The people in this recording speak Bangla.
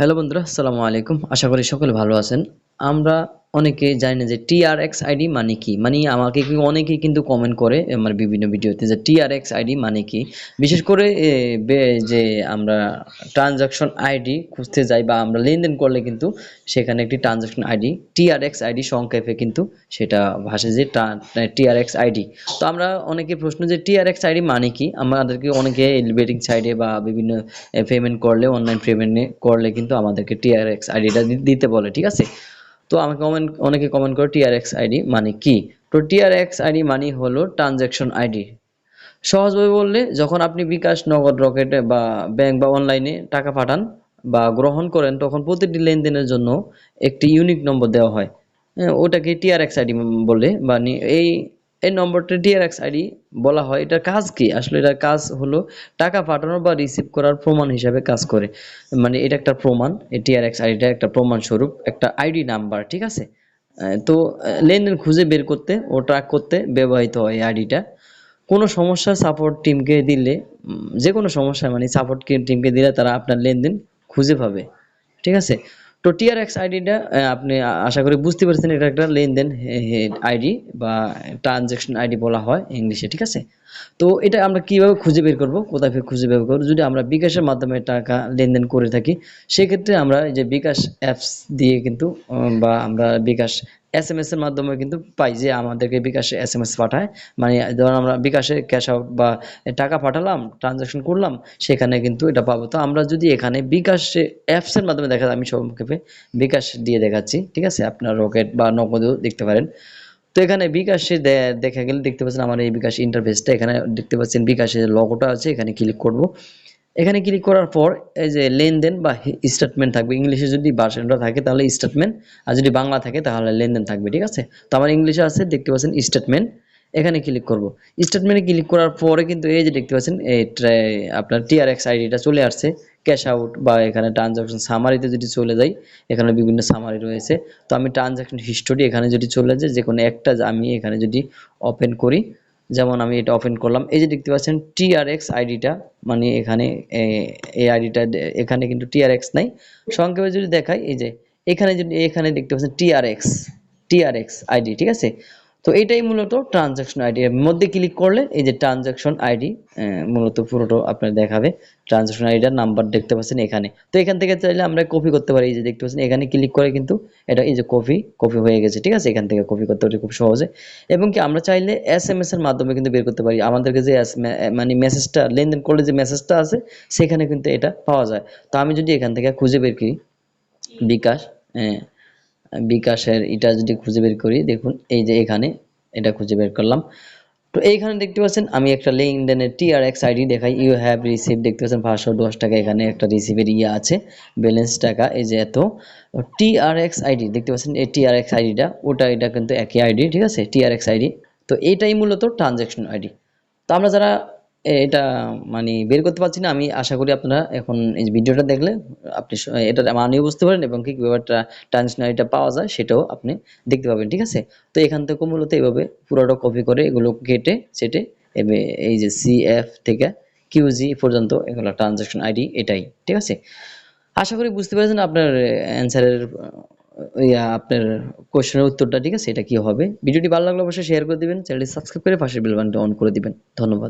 হ্যালো বন্ধুরা আসসালামু আলাইকুম। আশা করি সকলে ভালো আছেন। আমরা অনেকে জানি না যে টিআরএক্স আইডি মানে কি? মানে আমাকে কি অনেকেই কিন্তু কমেন্ট করে আমার বিভিন্ন ভিডিওতে যে টিআরএক্স আইডি মানে কি? বিশেষ করে যে আমরা ট্রানজাকশন আইডি খুঁজতে যাই বা আমরা লেনদেন করলে কিন্তু সেখানে একটি ট্রানজাকশন আইডি টিআরএক্স আইডি সংক্ষেপে কিন্তু সেটা ভাসে যে টিআরএক্স আইডি তো আমরা অনেকে প্রশ্ন যে টিআরএক্স আইডি মানে কি? আমাদেরকে অনেকে বেটিং সাইডে বা বিভিন্ন পেমেন্ট করলে অনলাইন পেমেন্ট করলে কিন্তু আমাদেরকে টিআরএক্স আইডিটা দিতে বলে, ঠিক আছে? তো আমাকে কমেন্ট অনেকে কমেন্ট করে টিআরএক্স আইডি মানে কি? তো টিআরএক্স আইডি মানে হলো ট্রানজ্যাকশন আইডি সহজভাবে বললে যখন আপনি বিকাশ নগদ রকেটে বা ব্যাংক বা অনলাইনে টাকা পাঠান বা গ্রহণ করেন তখন প্রতিটি লেনদেনের জন্য একটি ইউনিক নম্বর দেওয়া হয়। হ্যাঁ, ওটাকে টিআরএক্স আইডি বলে বা এই এই নম্বরটা ডিআরএক্স আইডি বলা হয়। এটার কাজ কি? আসলে এটার কাজ হলো টাকা পাঠানো বা রিসিভ করার প্রমাণ হিসাবে কাজ করে। মানে এটা একটা প্রমাণ। এই টিআরএক্স আইডিটা একটা প্রমাণ স্বরূপ একটা আইডি নাম্বার ঠিক আছে? তো লেনদেন খুঁজে বের করতে ও ট্র্যাক করতে ব্যবহৃত হয় এই আইডিটা কোনো সমস্যা সাপোর্ট টিমকে দিলে যে কোনো সমস্যা মানে সাপোর্ট টিমকে দিলে তারা আপনার লেনদেন খুঁজে পাবে, ঠিক আছে? তো টিআরএক্স আইডিটা আপনি আশা করি বুঝতে পারছেন এটা একটা লেনদেন আইডি বা ট্রানজ্যাকশন আইডি বলা হয় ইংলিশে, ঠিক আছে? তো এটা আমরা কীভাবে খুঁজে বের করব, কোথায় খুঁজে বের করব? যদি আমরা বিকাশের মাধ্যমে টাকা লেনদেন করে থাকি, সেক্ষেত্রে আমরা এই যে বিকাশ অ্যাপস দিয়ে কিন্তু বা আমরা বিকাশ এস এম এস এর মাধ্যমে কিন্তু পাই যে আমাদেরকে বিকাশে এস এম এস পাঠায়। মানে ধরুন আমরা বিকাশে ক্যাশ আউট বা টাকা পাঠালাম ট্রানজাকশন করলাম, সেখানে কিন্তু এটা পাবো। তো আমরা যদি এখানে বিকাশে অ্যাপস এর মাধ্যমে দেখা আমি সংক্ষেপে বিকাশ দিয়ে দেখাচ্ছি, ঠিক আছে? আপনার রকেট বা নগদও দেখতে পারেন। তো এখানে বিকাশে দেখা গেলে দেখতে পাচ্ছেন আমার এই বিকাশ ইন্টারফেসটা এখানে দেখতে পাচ্ছেন বিকাশের লগোটা আছে, এখানে ক্লিক করব। এখানে ক্লিক করার পর এই যে লেনদেন বা স্টেটমেন্ট থাকবে। ইংলিশে যদি ভার্সনটা থাকে, তাহলে স্টেটমেন্ট আর যদি বাংলা থাকে, তাহলে লেনদেন থাকবে, ঠিক আছে? তো আমার ইংলিশে আছে, দেখতে পাচ্ছেন স্টেটমেন্ট এখানে ক্লিক করব। স্টেটমেন্টে ক্লিক করার পরে কিন্তু এই যে দেখতে পাচ্ছেন, এই আপনার টিআরএক্স আইডিটা চলে আসছে। ক্যাশ আউট বা এখানে ট্রানজাকশন সামারিতে যদি চলে যাই, এখানে বিভিন্ন সামারি রয়েছে। তো আমি ট্রানজাকশন হিস্টোরি এখানে যদি চলে যাই যে কোনো একটা আমি এখানে যদি ওপেন করি যেমন আমি এটা ওপেন করলাম। এই যে দেখতে পাচ্ছেন টিআরএক্স আইডিটা মানে এখানে এই আইডিটা এখানে কিন্তু টিআরএক্স নাই। সংক্ষেপে যদি দেখাই, এই যে, এখানে যদি, এখানে দেখতে পাচ্ছেন টিআরএক্স টিআরএক্স আইডি ঠিক আছে? তো এটাই মূলত ট্রানজাকশন আইডি এর মধ্যে ক্লিক করলে এই যে ট্রানজাকশন আইডি মূলত পুরোটা আপনার দেখাবে। ট্রানজাকশন আইডির নাম্বার দেখতে পাচ্ছেন এখানে। তো এখান থেকে চাইলে আমরা কপি করতে পারি। এই যে দেখতে পাচ্ছেন এখানে ক্লিক করে কিন্তু এটা এই যে কপি কপি হয়ে গেছে ঠিক আছে? এখান থেকে কপি করতে পারি খুব সহজে। এবং কি আমরা চাইলে এস এম এস এর মাধ্যমে কিন্তু বের করতে পারি। আমাদেরকে যে মানে মেসেজটা লেনদেন করলে যে মেসেজটা আছে সেখানে কিন্তু এটা পাওয়া যায়। তো আমি যদি এখান থেকে খুঁজে বের করি বিকাশ হ্যাঁ, বিকাশের এটা যদি খুঁজে বের করি, দেখুন, এই যে এখানে এটা খুঁজে বের করলাম। তো এইখানে দেখতে পাচ্ছেন, আমি একটা লেনদেনের টিআরএক্স আইডি দেখাই। ইউ হ্যাভ রিসিভ দেখতে পাচ্ছেন, পাঁচশো দশ টাকা এখানে একটা রিসিভের ইয়ে আছে ব্যালেন্স টাকা, এই যে এত। টিআরএক্স আইডি দেখতে পাচ্ছেন, এই টিআরএক্স আইডিটা ওটা, এটা কিন্তু একই আইডি ঠিক আছে? টিআরএক্স আইডি তো এইটাই মূলত ট্রানজ্যাকশন আইডি তো আমরা যারা এটা মানে বের করতে পারছি না। আমি আশা করি আপনারা এখন এই ভিডিওটা দেখলে আপনি এটা মানিয়ে বুঝতে পারেন এবং কি কীভাবে আইডিটা পাওয়া যায় সেটাও আপনি দেখতে পাবেন, ঠিক আছে? তো এখান থেকে মূলত এইভাবে পুরোটা কপি করে এগুলো কেটে, সেটে এই যে সিএফ থেকে কিউজি পর্যন্ত এগুলো ট্রানজাকশন আইডি এটাই, ঠিক আছে? আশা করি বুঝতে পেরেছেন আপনার অ্যান্সারের আপনার কোশ্চেনের উত্তরটা, ঠিক আছে? এটা কি হবে? ভিডিওটি ভালো লাগলে অবশ্যই শেয়ার করে দিবেন, চ্যানেলটি সাবস্ক্রাইব করে পাশের বেল অন করে দিবেন। ধন্যবাদ।